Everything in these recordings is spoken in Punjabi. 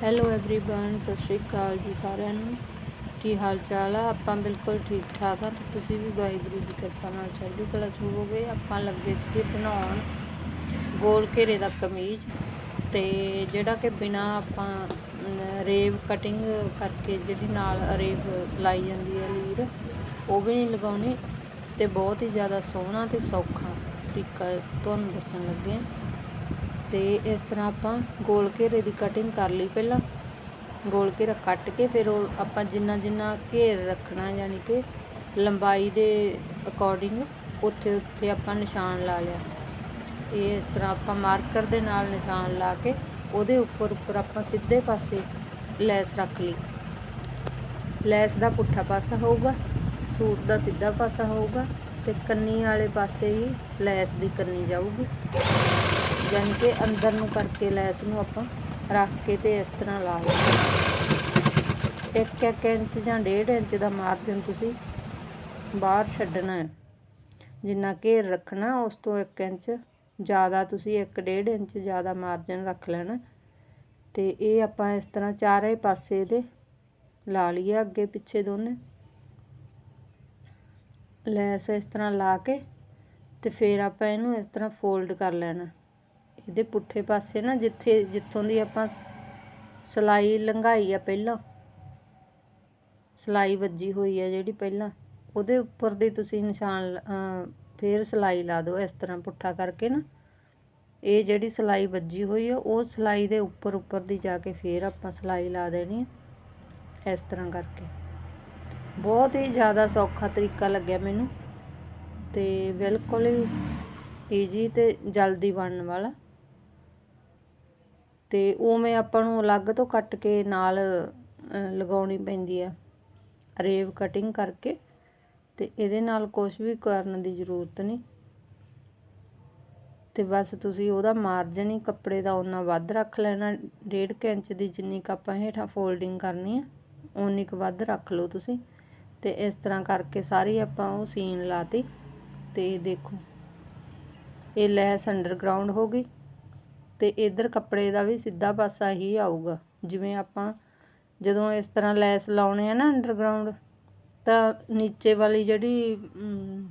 ਹੈਲੋ एवरीवन ਸਤਿ ਸ਼੍ਰੀ ਅਕਾਲ ਜੀ ਸਾਰਿਆਂ ਨੂੰ ਕੀ ਹਾਲ ਚਾਲ ਆ ਆਪਾਂ ਬਿਲਕੁਲ ਠੀਕ ਠਾਕ ਆ ਤੇ ਤੁਸੀਂ ਵੀ ਵਾਹਿਗੁਰੂ ਦੀ ਕਿਰਪਾ ਨਾਲ ਚੜ੍ਹਦੀ ਕਲਾ ਚ ਹੋਵੋਗੇ ਆਪਾਂ ਲੱਗੇ ਸੀਗੇ ਬਣਾਉਣ ਗੋਲ ਘੇਰੇ ਦਾ ਕਮੀਜ਼ ਤੇ ਜਿਹੜਾ ਕਿ ਬਿਨਾ ਆਪਾਂ ਅਮ, ਰੇਵ ਕਟਿੰਗ ਕਰਕੇ ਜਿਹੜੀ ਨਾਲ ਰੇਵ ਲਾਈ ਜਾਂਦੀ ਹੈ ਲੀਰ ਉਹ ਵੀ ਨਹੀਂ ਲਗਾਉਣੀ ਤੇ ਬਹੁਤ ਹੀ ਜ਼ਿਆਦਾ ਸੋਹਣਾ ਤੇ ਸੌਖਾ ਤਰੀਕਾ ਤੁਹਾਨੂੰ ਦੱਸਣ ਲੱਗੇ ਹਾਂ ਤੇ ਇਸ ਤਰ੍ਹਾਂ ਆਪਾਂ ਗੋਲ ਘੇਰੇ ਦੀ ਕਟਿੰਗ ਕਰ ਲਈ ਪਹਿਲਾਂ। ਗੋਲ ਘੇਰਾ ਕੱਟ ਕੇ ਫਿਰ ਉਹ ਆਪਾਂ ਜਿੰਨਾ ਜਿੰਨਾ ਘੇਰ ਰੱਖਣਾ ਯਾਨੀ ਕਿ ਲੰਬਾਈ ਦੇ ਅਕੋਰਡਿੰਗ ਉੱਥੇ ਉੱਥੇ ਆਪਾਂ ਨਿਸ਼ਾਨ ਲਾ ਲਿਆ। ਇਹ ਇਸ ਤਰ੍ਹਾਂ ਆਪਾਂ ਮਾਰਕਰ ਦੇ ਨਾਲ ਨਿਸ਼ਾਨ ਲਾ ਕੇ ਉਹਦੇ ਉੱਪਰ ਉੱਪਰ ਆਪਾਂ ਸਿੱਧੇ ਪਾਸੇ ਲੈਸ ਰੱਖ ਲਈ। ਲੈਸ ਦਾ ਪੁੱਠਾ ਪਾਸਾ ਹੋਊਗਾ, ਸੂਟ ਦਾ ਸਿੱਧਾ ਪਾਸਾ ਹੋਊਗਾ ਤੇ ਕੰਨੀ ਵਾਲੇ ਪਾਸੇ ਹੀ ਲੈਸ ਦੀ ਕੰਨੀ ਜਾਊਗੀ। ਯਾਨੀ ਕਿ ਅੰਦਰ ਨੂੰ ਕਰਕੇ ਲੈਸ ਨੂੰ ਆਪਾਂ ਰੱਖ ਕੇ ਤੇ ਇਸ ਤਰ੍ਹਾਂ ਲਾ ਲਓ। ਇੱਕ ਇੱਕ ਇੰਚ ਜਾਂ ਡੇਢ ਇੰਚ ਦਾ ਮਾਰਜਨ ਤੁਸੀਂ ਬਾਹਰ ਛੱਡਣਾ ਹੈ। ਜਿੰਨਾ ਘੇਰ ਰੱਖਣਾ, ਉਸ ਤੋਂ 1 ਇੰਚ ਜ਼ਿਆਦਾ ਤੁਸੀਂ 1 ਡੇਢ ਇੰਚ ਜ਼ਿਆਦਾ ਮਾਰਜਨ ਰੱਖ ਲੈਣਾ। ਤੇ ਇਹ ਆਪਾਂ ਇਸ ਤਰ੍ਹਾਂ ਚਾਰੇ ਪਾਸੇ ਦੇ ਲਾ ਲਈਏ ਅੱਗੇ ਪਿੱਛੇ ਦੋਨੇ। ਲੈਸ ਇਸ ਤਰ੍ਹਾਂ ਲਾ ਕੇ ਤੇ ਫਿਰ ਆਪਾਂ ਇਹਨੂੰ ਇਸ ਤਰ੍ਹਾਂ ਫੋਲਡ ਕਰ ਲੈਣਾ। ਇਹਦੇ ਪੁੱਠੇ ਪਾਸੇ ਨਾ ਜਿੱਥੇ ਜਿੱਥੋਂ ਦੀ ਆਪਾਂ ਸਲਾਈ ਲੰਘਾਈ ਆ ਪਹਿਲਾਂ ਸਲਾਈ ਵੱਜੀ ਹੋਈ ਆ ਜਿਹੜੀ ਪਹਿਲਾਂ ਉਹਦੇ ਉੱਪਰ ਦੀ ਤੁਸੀਂ ਨਿਸ਼ਾਨ ਅਹ, ਫੇਰ ਸਲਾਈ ਲਾ ਦਿਓ ਇਸ ਤਰ੍ਹਾਂ ਪੁੱਠਾ ਕਰਕੇ ਨਾ। ਇਹ ਜਿਹੜੀ ਸਲਾਈ ਵੱਜੀ ਹੋਈ ਆ ਉਹ ਸਲਾਈ ਦੇ ਉੱਪਰ ਉੱਪਰ ਦੀ ਜਾ ਕੇ ਫੇਰ ਆਪਾਂ ਸਲਾਈ ਲਾ ਦੇਣੀ ਆ ਇਸ ਤਰ੍ਹਾਂ ਕਰਕੇ। ਬਹੁਤ ਹੀ ਜ਼ਿਆਦਾ ਸੌਖਾ ਤਰੀਕਾ ਲੱਗਿਆ ਮੈਨੂੰ ਤੇ ਬਿਲਕੁਲ ਹੀ ਈਜੀ ਤੇ ਜਲਦੀ ਬਣਨ ਵਾਲਾ। ਤੇ ਉਵੇਂ ਆਪਾਂ ਨੂੰ ਅਲੱਗ ਤੋਂ ਕੱਟ ਕੇ ਨਾਲ ਲਗਾਉਣੀ ਪੈਂਦੀ ਆ। ਰੇਵ ਕਟਿੰਗ ਕਰਕੇ ਤੇ ਇਹਦੇ ਨਾਲ ਕੁਝ ਵੀ ਕਰਨ ਦੀ ਜ਼ਰੂਰਤ ਨਹੀਂ। ਤੇ ਬਸ ਤੁਸੀਂ ਉਹਦਾ ਮਾਰਜਨ ਹੀ ਕੱਪੜੇ ਦਾ ਉਹਨਾਂ ਵੱਧ ਰੱਖ ਲੈਣਾ। ਡੇਢ ਕੁ ਇੰਚ ਦੀ ਜਿੰਨੀ ਕੁ ਆਪਾਂ ਹੇਠਾਂ ਫੋਲਡਿੰਗ ਕਰਨੀ ਆ ਉਨੀ ਕੁ ਵੱਧ ਰੱਖ ਲਓ ਤੁਸੀਂ। ਤੇ ਇਸ ਤਰ੍ਹਾਂ ਕਰਕੇ ਸਾਰੀ ਆਪਾਂ ਉਹ ਸੀਨ ਲਾਤੀ ਤੇ ਦੇਖੋ, ਇਹ ਲੈਸ ਅੰਡਰਗਰਾਉਂਡ ਹੋ ਗਈ। ਅਤੇ ਇੱਧਰ ਕੱਪੜੇ ਦਾ ਵੀ ਸਿੱਧਾ ਪਾਸਾ ਹੀ ਆਊਗਾ। ਜਿਵੇਂ ਆਪਾਂ ਜਦੋਂ ਇਸ ਤਰ੍ਹਾਂ ਲੈਸ ਲਾਉਣੇ ਆ ਨਾ ਅੰਡਰਗਰਾਊਂਡ ਤਾਂ ਨੀਚੇ ਵਾਲੀ ਜਿਹੜੀ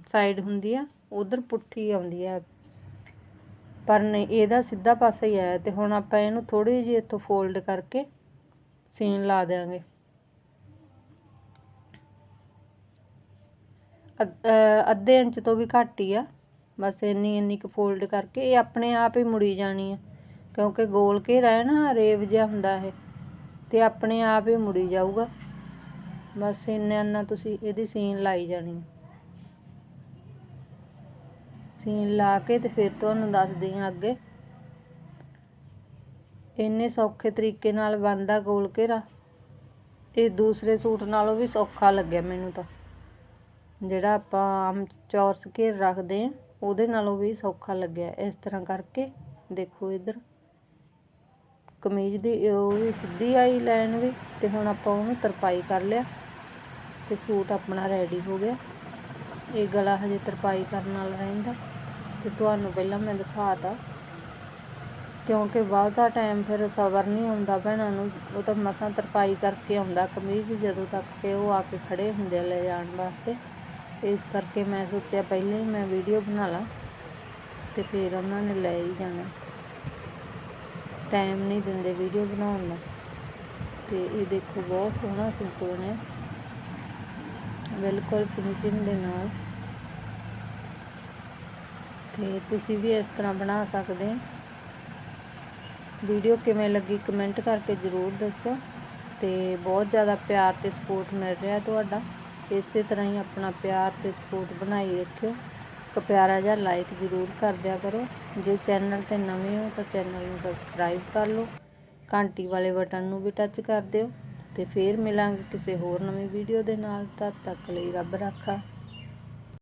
ਸਾਈਡ ਹੁੰਦੀ ਆ, ਉਧਰ ਪੁੱਠੀ ਆਉਂਦੀ ਆ। ਪਰ ਨਹੀਂ, ਇਹਦਾ ਸਿੱਧਾ ਪਾਸਾ ਹੀ ਆਇਆ ਤੇ ਹੁਣ ਆਪਾਂ ਇਹਨੂੰ ਥੋੜੀ ਜਿਹੀ ਇੱਥੋਂ ਫੋਲਡ ਕਰਕੇ ਸੀਨ ਲਾ ਦੇਾਂਗੇ ਅੱਧੇ ਇੰਚ ਤੋਂ ਵੀ ਘੱਟ ਹੀ ਆ। ਬਸ ਇੰਨੀ ਇੰਨੀ ਕੁ ਫੋਲਡ ਕਰਕੇ, ਇਹ ਆਪਣੇ ਆਪ ਹੀ ਮੁੜੀ ਜਾਣੀ ਆ। ਕਿਉਂਕਿ ਗੋਲ ਘੇਰਾ ਹੈ ਨਾ ਰੇਵ ਜਿਹਾ ਹੁੰਦਾ ਇਹ। ਤੇ ਆਪਣੇ ਆਪ ਹੀ ਮੁੜੀ ਜਾਊਗਾ। ਬਸ ਇੰਨਾ ਇੰਨਾ ਤੁਸੀਂ ਇਹਦੀ ਸੀਨ ਲਾਈ ਜਾਣੀ ਆ। ਸੀਨ ਲਾ ਕੇ ਤੇ ਫਿਰ ਤੁਹਾਨੂੰ ਦੱਸਦੀ ਹਾਂ ਅੱਗੇ। ਇੰਨੇ ਸੌਖੇ ਤਰੀਕੇ ਨਾਲ ਬਣਦਾ ਗੋਲ ਘੇਰਾ। ਇਹ ਦੂਸਰੇ ਸੂਟ ਨਾਲੋਂ ਵੀ ਸੌਖਾ ਲੱਗਿਆ ਮੈਨੂੰ ਤਾਂ। ਜਿਹੜਾ ਆਪਾਂ ਆਮ ਚੌਰਸ ਘੇਰ ਰੱਖਦੇ ਆ, ਉਹਦੇ ਨਾਲੋਂ ਵੀ ਸੌਖਾ ਲੱਗਿਆ। ਇਸ ਤਰ੍ਹਾਂ ਕਰਕੇ ਦੇਖੋ ਇੱਧਰ। ਕਮੀਜ਼ ਦੀ, ਉਹ ਵੀ ਸਿੱਧੀ ਆਈ ਲਾਈਨ ਵੀ ਤੇ ਹੁਣ ਆਪਾਂ ਉਹਨੂੰ ਤਰਪਾਈ ਕਰ ਲਿਆ ਤੇ ਸੂਟ ਆਪਣਾ ਰੈਡੀ ਹੋ ਗਿਆ। ਇਹ ਗਲਾ ਹਜੇ ਤਰਪਾਈ ਕਰਨ ਨਾਲ ਰਹਿੰਦਾ ਤੇ ਤੁਹਾਨੂੰ ਪਹਿਲਾਂ ਮੈਂ ਦਿਖਾਤਾ। ਕਿਉਂਕਿ ਬਹੁਤਾ ਟਾਈਮ ਫਿਰ ਸਬਰ ਨਹੀਂ ਆਉਂਦਾ ਭੈਣਾਂ ਨੂੰ, ਉਹ ਤਾਂ ਮਸਾਂ ਤਰਪਾਈ ਕਰਕੇ ਆਉਂਦਾ ਕਮੀਜ਼ ਜਦੋਂ ਤੱਕ ਕਿ ਉਹ ਆ ਕੇ ਖੜੇ ਹੁੰਦੇ ਆ ਲੈ ਜਾਣ ਵਾਸਤੇ। ਇਸ ਕਰਕੇ ਮੈਂ ਸੋਚਿਆ ਪਹਿਲਾਂ ਹੀ ਮੈਂ ਵੀਡੀਓ ਬਣਾ ਲਾਂ ਤੇ ਫਿਰ ਉਹਨਾਂ ਨੇ ਲੈ ਹੀ ਜਾਣਾ। ਟਾਈਮ ਨਹੀਂ ਦਿੰਦੇ ਵੀਡੀਓ ਬਣਾਉਣ ਨੂੰ। ਤੇ ਇਹ ਦੇਖੋ ਬਹੁਤ ਸੋਹਣਾ ਸੂਟ ਹੈ ਬਿਲਕੁਲ ਫਿਨਿਸ਼ਿੰਗ ਦੇ ਨਾਲ। ਤੇ ਤੁਸੀਂ ਵੀ ਇਸ ਤਰ੍ਹਾਂ ਬਣਾ ਸਕਦੇ। ਵੀਡੀਓ ਕਿਵੇਂ ਲੱਗੀ ਕਮੈਂਟ ਕਰਕੇ ਜ਼ਰੂਰ ਦੱਸੋ। ਤੇ ਬਹੁਤ ਜ਼ਿਆਦਾ ਪਿਆਰ ਤੇ ਸਪੋਰਟ ਮਿਲ ਰਿਹਾ ਤੁਹਾਡਾ। ਇਸੇ ਤਰ੍ਹਾਂ ਹੀ ਆਪਣਾ ਪਿਆਰ ਤੇ ਸਪੋਰਟ ਬਣਾਈ ਰੱਖਿਓ। ਇੱਕ ਪਿਆਰਾ ਜਿਹਾ ਲਾਈਕ ਜ਼ਰੂਰ ਕਰ ਦਿਆ ਕਰੋ। ਜੇ ਚੈਨਲ ਤੇ ਨਵੇਂ ਹੋ ਤਾਂ ਚੈਨਲ ਨੂੰ ਸਬਸਕ੍ਰਾਈਬ ਕਰ ਲਓ। ਘੰਟੀ ਵਾਲੇ ਬਟਨ ਨੂੰ ਵੀ ਟੱਚ ਕਰ ਦਿਓ। ਤੇ ਫੇਰ ਮਿਲਾਂਗੇ ਕਿਸੇ ਹੋਰ ਨਵੀਂ ਵੀਡੀਓ ਦੇ ਨਾਲ। ਤਦ ਤੱਕ ਲਈ ਰੱਬ ਰਾਖਾ।